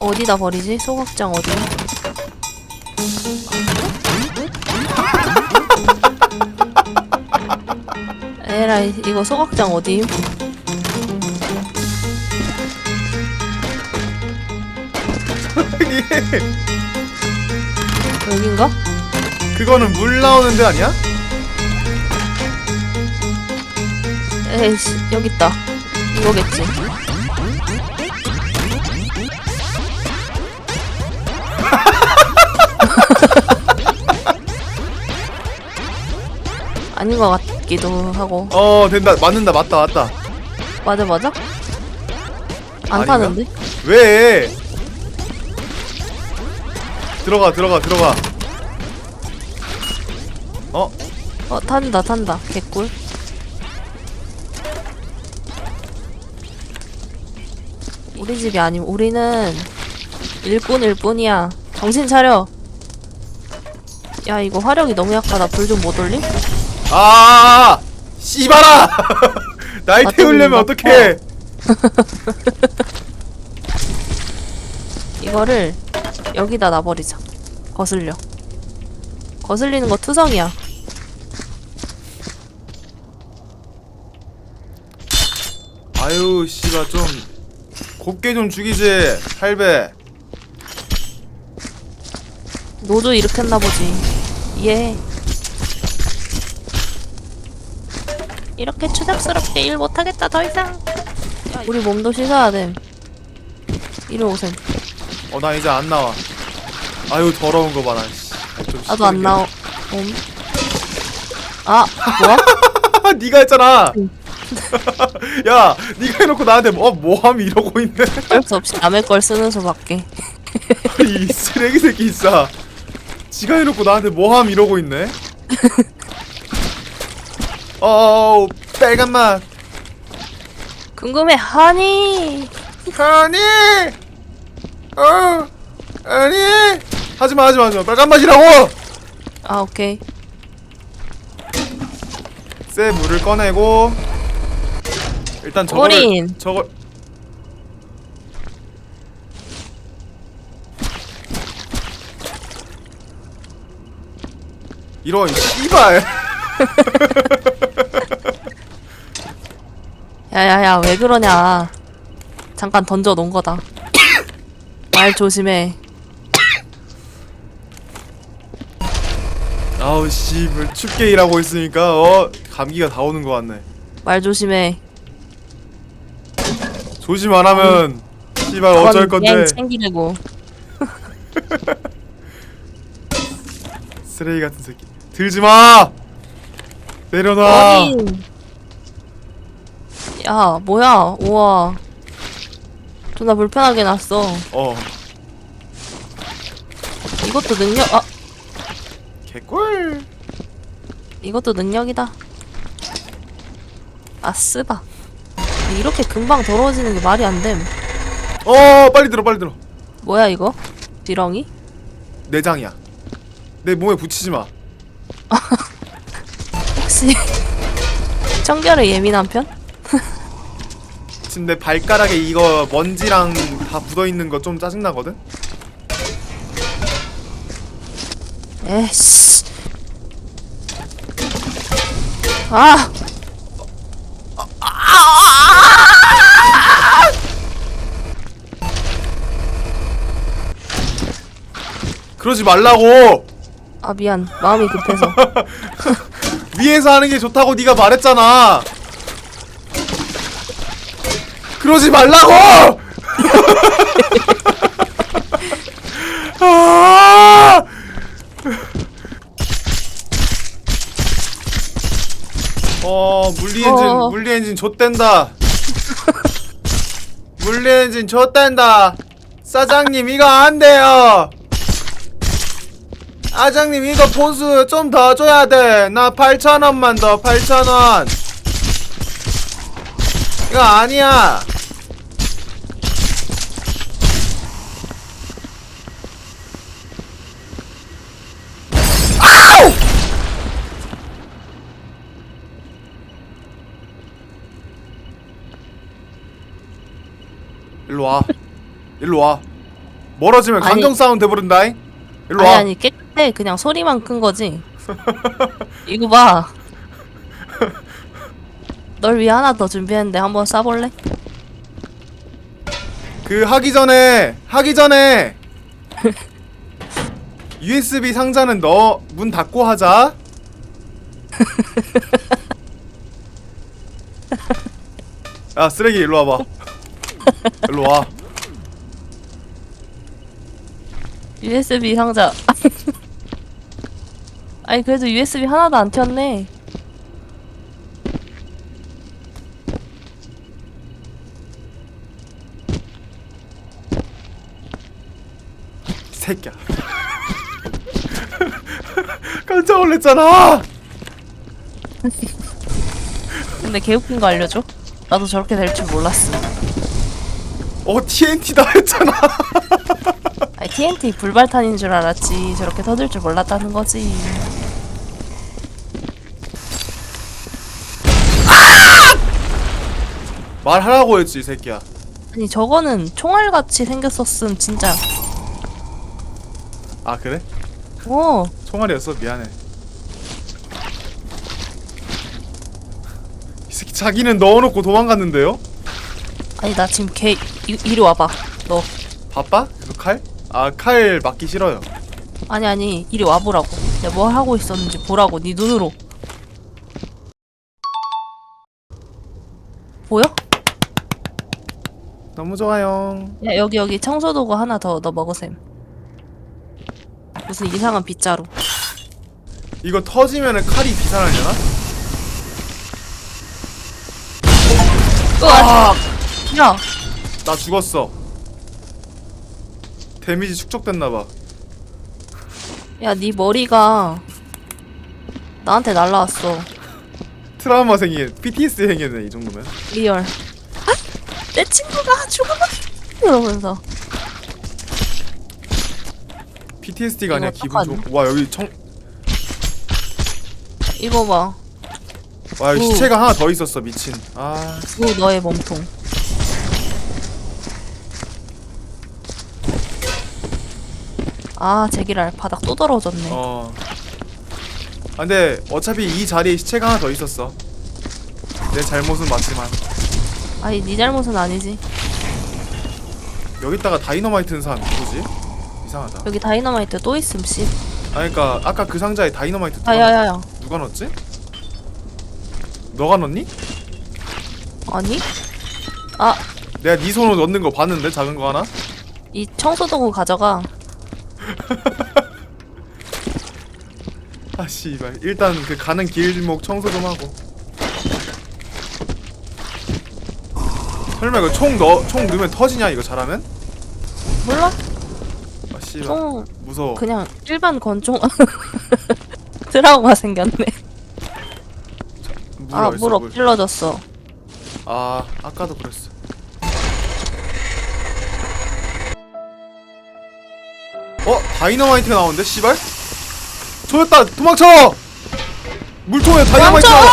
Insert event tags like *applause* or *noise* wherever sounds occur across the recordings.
어디다 버리지? 소각장 어디? *laughs* 에라이 이거 소각장 어디? *laughs* 여긴가? 그거는 물 나오는 데 아니야? 에이씨 여기 있다. 이거겠지. 아닌 것 같기도 하고. 어 된다 맞는다 맞다 맞다 맞아 맞아? 안 아닌가? 타는데? 왜 들어가 들어가 들어가 어? 어 탄다 탄다 개꿀. 우리 집이 아니면 우리는 일꾼 일꾼이야. 정신 차려. 야 이거 화력이 너무 약하다. 불 좀 못 올림? 아 씨발아 *laughs* 날 아, 태우려면 또 어떡해 *laughs* 이거를 여기다 놔버리자. 거슬려. 거슬리는 거 투성이야. 아유 씨발 좀 곱게 좀 죽이지 할배 노조 일으켰나 보지. 예. 이렇게 추잡스럽게 일 못하겠다 더 이상. 우리 몸도 씻어야 됨. 이리 오셈. 어 나 이제 안 나와 아유 더러운 거 봐라 씨. 좀 나도 안 시끄럽게. 나오. 옴. 아 뭐야? *laughs* 네가 했잖아 응. *laughs* 야 네가 해놓고 나한테 뭐 뭐함 이러고 있네 어쩔 수 없이 남의 걸 쓰는 수밖에. *laughs* 이 쓰레기 새끼 있어 지가 해놓고 나한테 뭐함 이러고 있네 어 빨간 맛 궁금해 하니. 아니 어 아니 하지마 하지마 하지마 빨간 맛이라고 아 오케이. 쎄 물을 꺼내고 일단 저거를 어린. 저걸 이런 씨발 *laughs* 야야야 왜 그러냐. 잠깐 던져 놓은 거다. 말 조심해. 아우 씨발 춥게 일하고 있으니까 어 감기가 다 오는 것 같네 말 조심해. 조심 안 하면 씨발 어쩔 그건 건데 챙기려고. *laughs* 쓰레기 같은 새끼 들지 마 내려놔 어린. 야 뭐야 우와. 존나 불편하게 났어. 어 이것도 능력 아 개꿀 이것도 능력이다. 아 쓰바. 이렇게 금방 더러워지는 게 말이 안 됨. 어 빨리 들어 빨리 들어 뭐야 이거? 지렁이? 내장이야 내 몸에 붙이지 마 *laughs* 혹시 청결에 예민한 편? 내 발가락에 이거 먼지랑 다 묻어 있는 거 좀 짜증 나거든? 에이씨. 아! 그러지 말라고! 아 미안. 마음이 급해서. *laughs* 위에서 하는 게 좋다고 네가 말했잖아 그러지 말라고! *laughs* 아! 어 물리 엔진 어. 물리 엔진 좆된다. *laughs* 물리 엔진 좆된다. 사장님 이거 안 돼요. 아장님 이거 본수 좀 더 줘야 돼나 8천원만 더 8천원. 이거 아니야 일로 와 일로 와 멀어지면 아니. 감정 싸움 돼버린다잉 일로 아니 와 아니 깨끗해 그냥 소리만 큰 거지 *laughs* 이거 봐 널 위해 하나 더 준비했는데 한번 쏴볼래? 그 하기 전에 하기 전에 *laughs* USB 상자는 너 문 닫고 하자. *laughs* 야 쓰레기 일로 와봐. 일로 와. USB 상자 *laughs* 아니 그래도 USB 하나도 안 튀었네 이 새끼야. *laughs* 깜짝 놀랐잖아. 근데 개웃긴 거 알려줘? 나도 저렇게 될 줄 몰랐어 어 TNT다 했잖아. 아니 TNT 불발탄인 줄 알았지 저렇게 터질 줄 몰랐다는 거지 말하라고 했지 이 새끼야. 아니 저거는 총알같이 생겼었음 진짜 아 그래? 어 총알이었어 미안해. 이 새끼 자기는 넣어놓고 도망갔는데요? 아니 나 지금 개 이, 이리 와봐 너 바빠? 그 칼? 아 칼 맞기 싫어요. 아니 아니 이리 와보라고 내가 뭘 하고 있었는지 보라고 네 눈으로 보여? 너무 좋아요. 야 여기 여기 청소도구 하나 더 너 먹으셈 무슨 이상한 빗자루 이거 터지면은 칼이 비산하려나? 으아! 야 나 죽었어. 데미지 축적됐나봐. 야, 네 머리가 나한테 날라왔어. 트라우마 생긴 PTSD 생겼네 이 정도면. 리얼. 아! 내 친구가 죽어버려. 이러면서. PTSD가 아니야 이거 기분? 좋. 와 여기 청. 이거 봐. 와 여기 오. 시체가 하나 더 있었어 미친. 아구 너의 몸통. 아, 제기랄 바닥 또 떨어졌네. 어. 아, 근데 어차피 이 자리에 시체가 하나 더 있었어. 내 잘못은 맞지만 아니, 네 잘못은 아니지. 여기다가 다이너마이트는 사람 누구지? 이상하다. 여기 다이너마이트 또 있음 씨. 아 그러니까 아까 그 상자에 다이너마이트 누가, 아야야야. 누가 넣었지? 너가 넣니? 아니? 아, 내가 네 손으로 넣는 거 봤는데 작은 거 하나? 이 청소도구 가져가. 아 씨발 일단 그 가는 길목 청소 좀 하고 설마 이거 총 넣, 총 넣으면 터지냐 이거 잘하면? 몰라? 아 씨발 좀 무서워 그냥 일반 건총 *laughs* 트라우마 생겼네. 물 아, 어딨어, 물 엎질러졌어. 아 아까도 그랬어 어? 다이너마이트가 나오는데 씨발? 조였다 도망쳐! 물통에 다이너마이트! 나와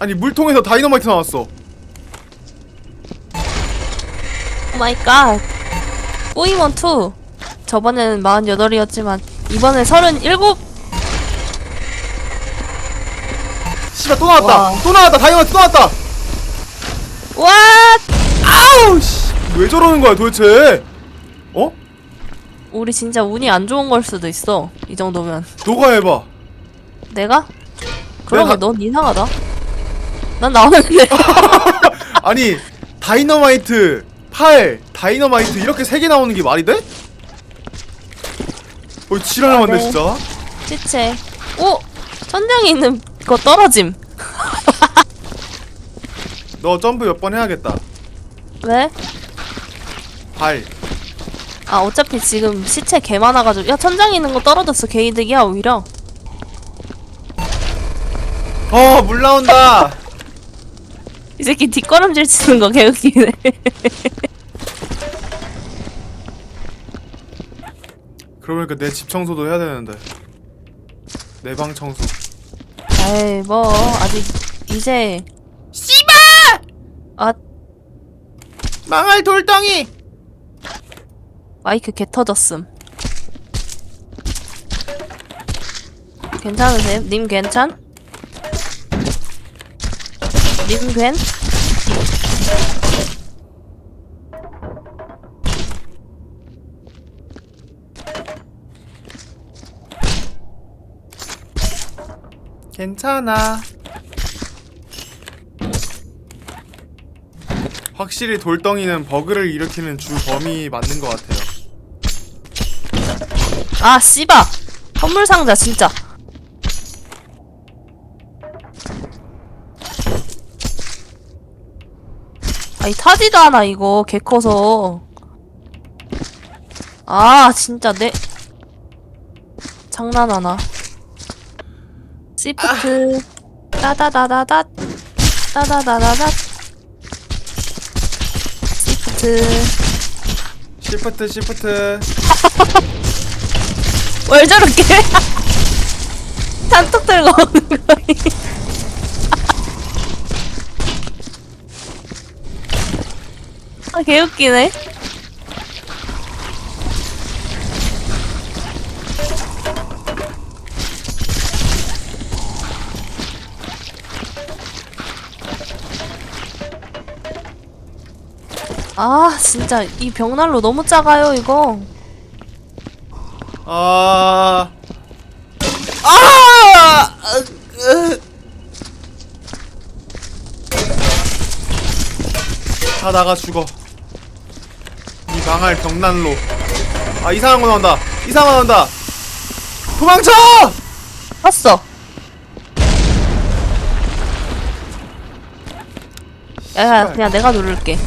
아니 물통에서 다이너마이트 나왔어 오 마이 갓. 꼬이먼 2. 저번에는 48이었지만 이번에 37. 씨발 또 나왔다 와. 또 나왔다 다이너마이트 또 나왔다 와! 아우 씨 왜 저러는 거야 도대체 어? 우리 진짜 운이 안 좋은 걸 수도 있어. 이 정도면. 너가 해봐 내가? 그러면 내가- 넌 이상하다. 난 나오는데. *laughs* 아니 다이너마이트 팔 다이너마이트 이렇게 세 개 나오는 게 말이 돼? 어 지랄하면 아, 돼 네. 진짜 시체. 오! 천장에 있는 거 떨어짐. *laughs* 너 점프 몇 번 해야겠다 왜? 발 아 어차피 지금 시체 개 많아가지고 야 천장에 있는 거 떨어졌어 개이득이야 오히려 어, 물 나온다. *laughs* 이 새끼 뒷걸음질 치는 거 개웃기네 *laughs* 그러니까 내 집 청소도 해야 되는데. 내 방 청소. 에이 뭐 아직 이제 씨발 아 망할 돌덩이 마이크 개 터졌음. 괜찮으세요? 님 괜찮? 님 괜? 괜찮아 확실히 돌덩이는 버그를 일으키는 주 범위 맞는 것 같아요 아 씨바! 선물 상자 진짜. 아이 타지도 않아 이거 개 커서. 아 진짜 내 장난하나. 시프트 따다다다다 따다다다다 시프트 시프트 시프트 *laughs* 뭘 저렇게 단톡 들고 오는 거니? 아 개웃기네. 아 진짜 이 벽난로 너무 작아요 이거. 아... 아! 으, 으. 다 나가 죽어. 이 망할 벽난로. 아 이상한 거 나온다. 이상한 거 나온다. 도망쳐! 봤어. 야야 씨발. 그냥 내가 누를게.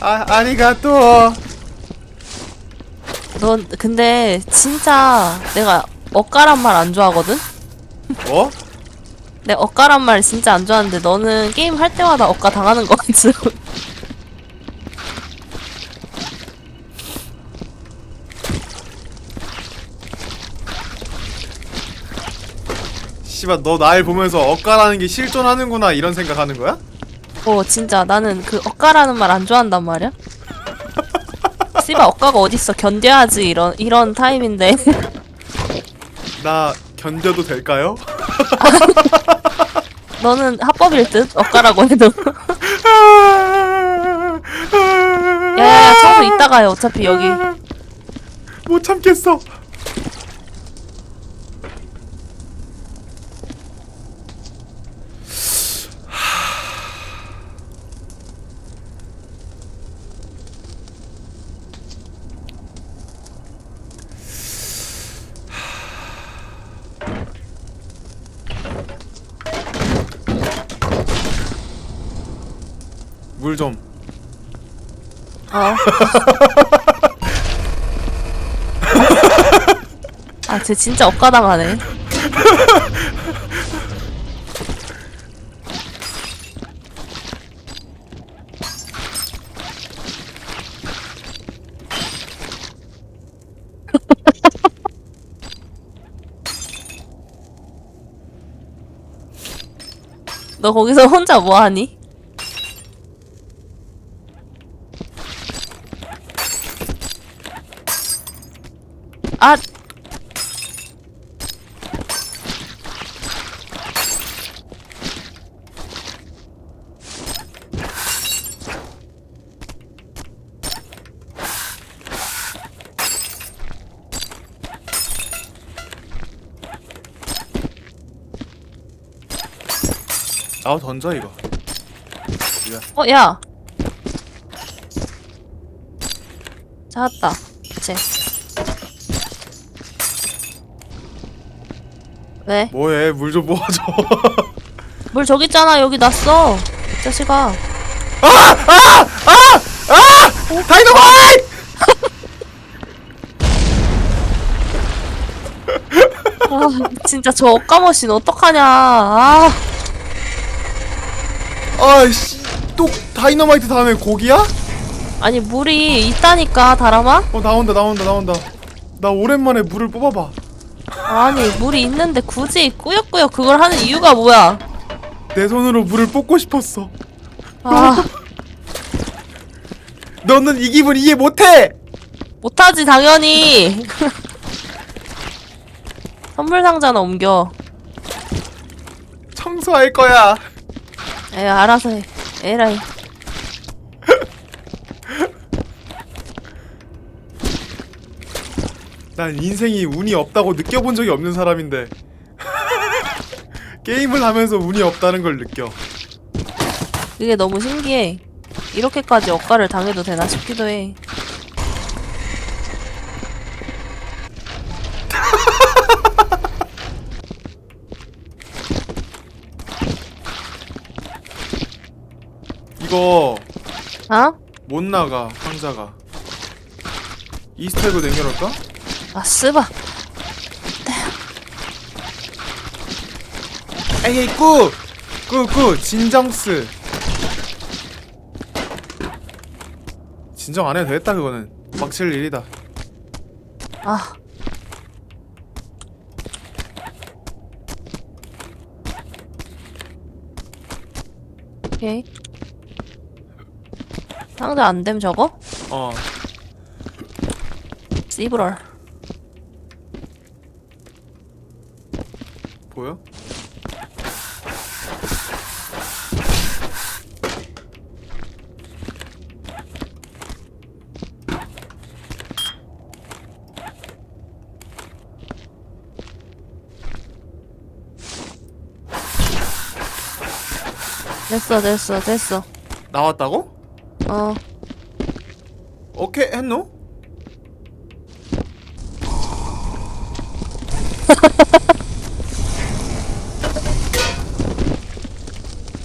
아 아리가또. 넌 근데 진짜 내가 엇가란 말 안 좋아하거든? 뭐? 내 엇가란 말 진짜 안 좋아하는데 너는 게임 할 때마다 엇가 당하는 거 같지? 씨발 너 날 보면서 엇가라는 게 실존하는구나 이런 생각하는 거야? 어 진짜 나는 그 엇가라는 말 안 좋아한단 말이야? *laughs* 씨발 엇가가 어딨어 견뎌야지 이런 이런 타임인데 *laughs* 나 견뎌도 될까요? *laughs* 너는 합법일 듯 엇가라고 해도 야야야 청소 이따 가요 어차피 여기 못 참겠어. 물 좀. 어. 아, 쟤 진짜 엇가당하네. 너 거기서 혼자 뭐 하니? 아 던져 이거. 어, 야. 찾았다. 쟤. 왜? 뭐해 물 좀 모아줘. *laughs* 물 저기 있잖아. 여기 놨어. 이 자식아. 다이너마이트! *laughs* 아, 진짜 저 옷가머신 어떡하냐. 아, 아이씨 또 다이너마이트 다음에 고기야? 아니 물이 있다니까 다람아? 어 나온다 나온다 나온다. 나 오랜만에 물을 뽑아봐. 아니 물이 있는데 굳이 꾸역꾸역 그걸 하는 이유가 뭐야? 내 손으로 물을 뽑고 싶었어. 아 *laughs* 너는 이 기분 이해 못해. 못하지 당연히 *laughs* 선물 상자는 옮겨 청소할 거야. 에 알아서 해. 에라이. 난 인생이 운이 없다고 느껴본 적이 없는 사람인데. *laughs* 게임을 하면서 운이 없다는 걸 느껴. 그게 너무 신기해. 이렇게까지 억가를 당해도 되나 싶기도 해 이거 어? 못 나가 상자가. 이스터에그 남겨놓을까? 아 쓰바 에이 꾸! 꾸꾸 진정스 진정 안 해도 되겠다 그거는 막칠 일이다 아 오케이 상자 안 됨 저거? 어 씨브럴 보여? 됐어 됐어 됐어 나왔다고? 어 오케이 했노? *laughs*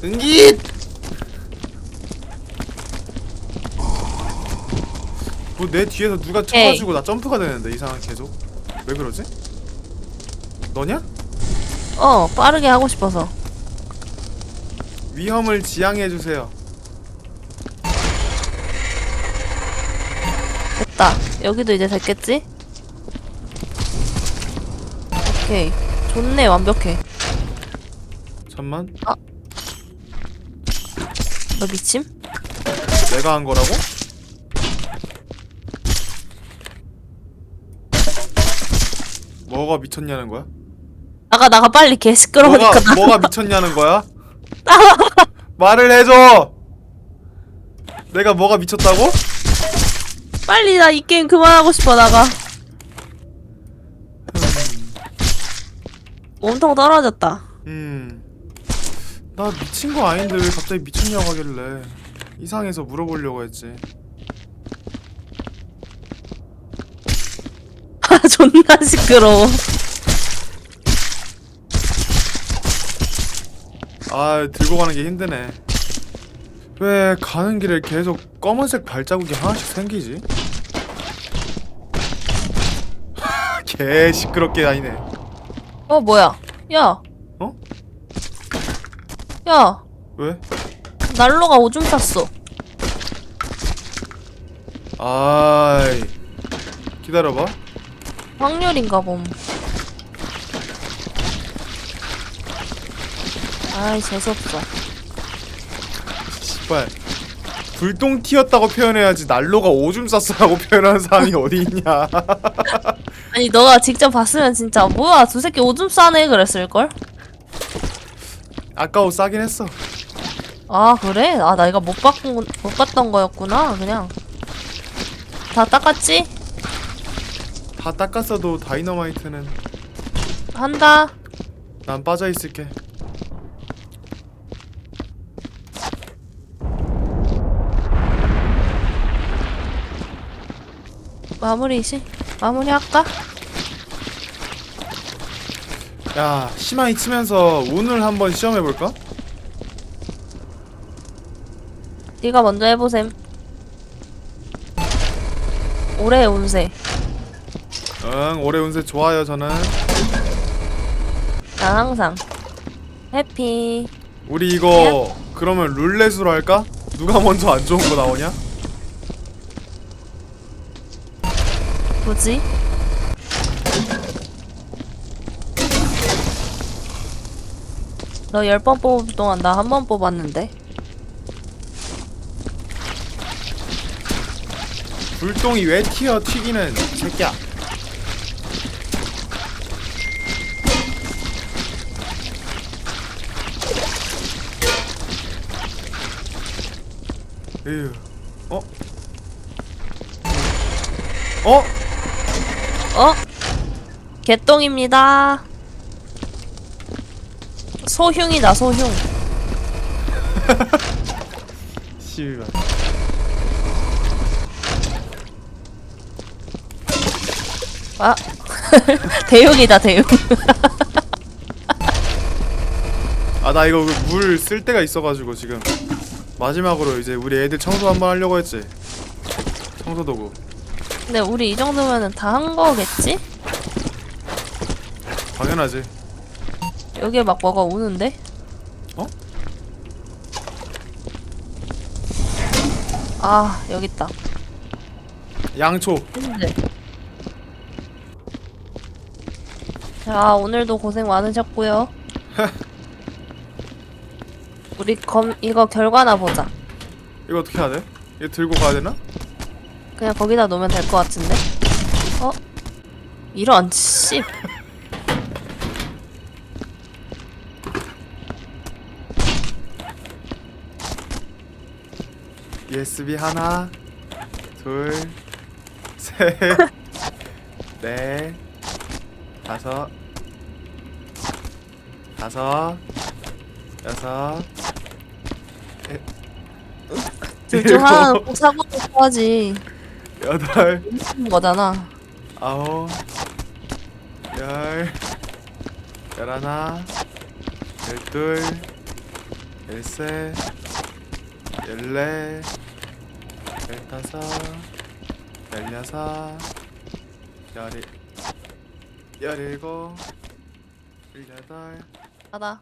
응깃! 뭐 내 뒤에서 누가 쳐가지고 나 점프가 되는데 이상한 계속 왜 그러지? 너냐? 어, 빠르게 하고 싶어서 위험을 지양해주세요 됐다 여기도 이제 됐겠지? 오케이 좋네 완벽해 잠만 너 미침? 내가 한 거라고? 뭐가 미쳤냐는 거야? 나가 나가 빨리 개 시끄러우니까 뭐가, 나 뭐가 미쳤냐는 거야? 말을 해줘. 내가 뭐가 미쳤다고? 빨리 나 이 게임 그만하고 싶어 나가. 몸통 떨어졌다. 음, 나 미친 거 아닌데 왜 갑자기 미쳤냐고 하길래 이상해서 물어보려고 했지. *laughs* 아 존나 시끄러워. 아, 들고 가는 게 힘드네. 왜 가는 길에 계속 검은색 발자국이 하나씩 생기지? 개 시끄럽게 다니네. 어 뭐야 야 어? 야 왜? 난로가 오줌 쌌어 아이, 기다려봐. 확률인가 봄 아이 재수없어 씨발 불똥 튀었다고 표현해야지 난로가 오줌 쌌어라고 *laughs* 표현하는 사람이 어디 있냐 *laughs* 아니 너가 직접 봤으면 진짜 뭐야 두 새끼 오줌 싸네 그랬을걸? 아까워 싸긴 했어 아 그래? 아 나 이거 못 봤군 못 봤던 거였구나 그냥 다 닦았지? 다 닦았어도 다이너마이트는 한다 난 빠져있을게 마무리시 마무리 할까? 야 심하이 치면서 운을 한번 시험해볼까? 네가 먼저 해보셈 올해 운세 응 올해 운세 좋아요 저는 난 항상 해피 우리 이거 그러면 룰렛으로 할까? 누가 먼저 안 좋은 거 나오냐? 뭐지? 너열번 뽑을 동안 나 한 번 뽑았는데. 불똥이 왜 튀어 튀기는 새끼야 에휴 어? 어? 어? 개똥입니다. 소흉이다, 소흉. *laughs* 씨발 아. *laughs* 대흉이다, 대흉. 아나 이거 물쓸 데가 있어가지고 지금 마지막으로 이제 우리 애들 청소 한번 하려고 했지 청소 도구 근데 우리 이 정도면은 다한 거겠지? 당연하지 여기에 막 뭐가 오는데? 어? 아, 여기 있다. 양초 했는데. 자, 오늘도 고생 많으셨고요. *laughs* 우리 검 이거 결과나 보자. 이거 어떻게 해야 돼? 이거 들고 가야 되나? 그냥 거기다 놓으면 될 것 같은데. 어? 이런 씨. USB 하나, 둘, 셋, *laughs* 넷, 다섯, 다섯, 여섯, 둘중 하나는 *laughs* 꼭 사고 싶어 하지. 여덟, 무슨 거잖아. 아홉, 열, 열하나, 열둘, 열셋, 열넷, 열다섯, 열여섯, 열일, 열일곱, 열여덟, 받아.